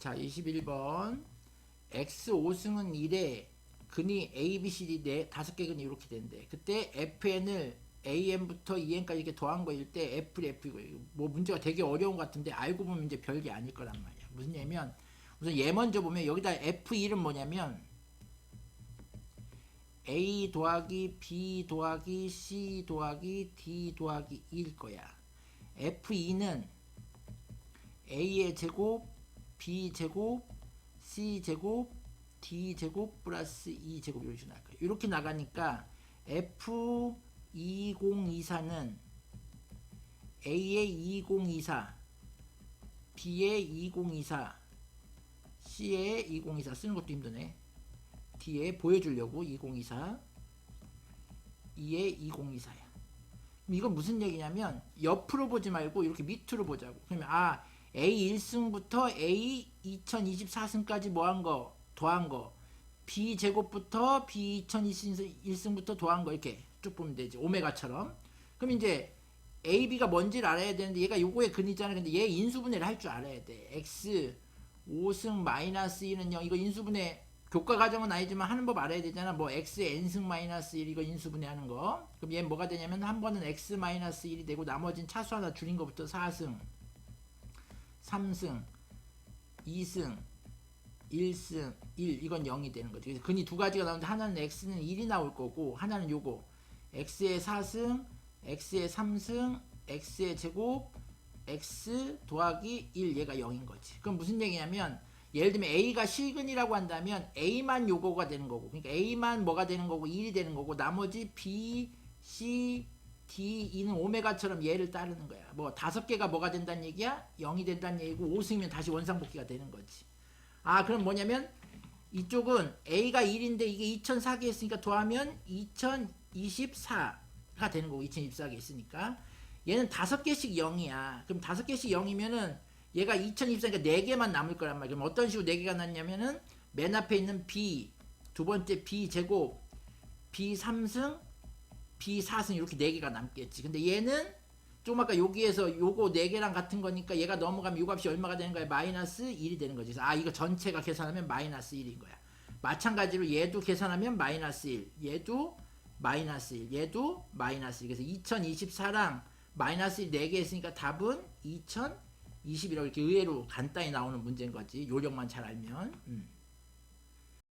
자, 21번. x 5승은 1에 근이 A, B, C, D 네 다섯 개 근이 이렇게 된대. 그때 FN을 AN부터 EN까지 이렇게 더한 거일 때 F, F고 뭐 문제가 되게 어려운 것 같은데 알고 보면 이제 별게 아닐 거란 말이야. 무슨 얘기면 우선 얘 먼저 보면 여기다 F1은 뭐냐면 A 더하기 B 더하기 C 더하기 D 더하기 2일 거야. F2는 A의 제곱, B 제곱, C 제곱, D 제곱 플러스 2 제곱 이런 식으로 나갈 거야. 이렇게 나가니까 F2024는 A의 2024, B의 2024, C의 2024 쓰는 것도 힘드네. 뒤에 보여주려고 2024 2의 2024야. 이건 무슨 얘기냐면 옆으로 보지 말고 이렇게 밑으로 보자고. 그러면 아 A 1승부터 A 2024승까지 뭐 한 거, 더한 거. B 제곱부터 B 2021승부터 더한 거 이렇게 쭉 보면 되지. 오메가처럼. 그럼 이제 A, B가 뭔지를 알아야 되는데 얘가 요거의 근이잖아. 근데 얘 인수분해를 할 줄 알아야 돼. X 5승 마이너스 1은 0. 이거 인수분해 교과 과정은 아니지만 하는 법 알아야 되잖아. 뭐 x n승 마이너스 1 이거 인수분해하는 거. 그럼 얘 뭐가 되냐면 한 번은 x 마이너스 1이 되고 나머지는 차수 하나 줄인 것부터 4승, 3승, 2승, 1승, 1 이건 0이 되는 거죠. 그래서 근이 두 가지가 나오는데 하나는 x는 1이 나올 거고 하나는 요거 x의 4승, x의 3승, x의 제곱, x 더하기 1 얘가 0인 거지. 그럼 무슨 얘기냐면 예를 들면 A가 실근이라고 한다면 A만 요거가 되는 거고 그러니까 A만 뭐가 되는 거고 1이 되는 거고 나머지 B, C, D, E는 오메가처럼 얘를 따르는 거야 뭐 다섯 개가 뭐가 된다는 얘기야? 0이 된다는 얘기고 5승이면 다시 원상복귀가 되는 거지 아 그럼 뭐냐면 이쪽은 A가 1인데 이게 2004개 있으니까 더하면 2024가 되는 거고 2024개 있으니까 얘는 다섯 개씩 0이야 그럼 다섯 개씩 0이면은 얘가 2024니까 4개만 남을 거란 말이야. 그럼 어떤 식으로 4개가 남냐면은 맨 앞에 있는 B, 두 번째 B 제곱, B 3승, B 4승 이렇게 4개가 남겠지. 근데 얘는 좀 아까 여기에서 요거 4개랑 같은 거니까 얘가 넘어가면 요 값이 얼마가 되는 거야? 마이너스 1이 되는 거지. 아, 이거 전체가 계산하면 마이너스 1인 거야. 마찬가지로 얘도 계산하면 마이너스 1, 얘도 마이너스 1, 얘도 마이너스 1. 그래서 2024랑 마이너스 1 4개 있으니까 답은 2000 20이라고 이렇게 의외로 간단히 나오는 문제인 거지. 요령만 잘 알면. 음.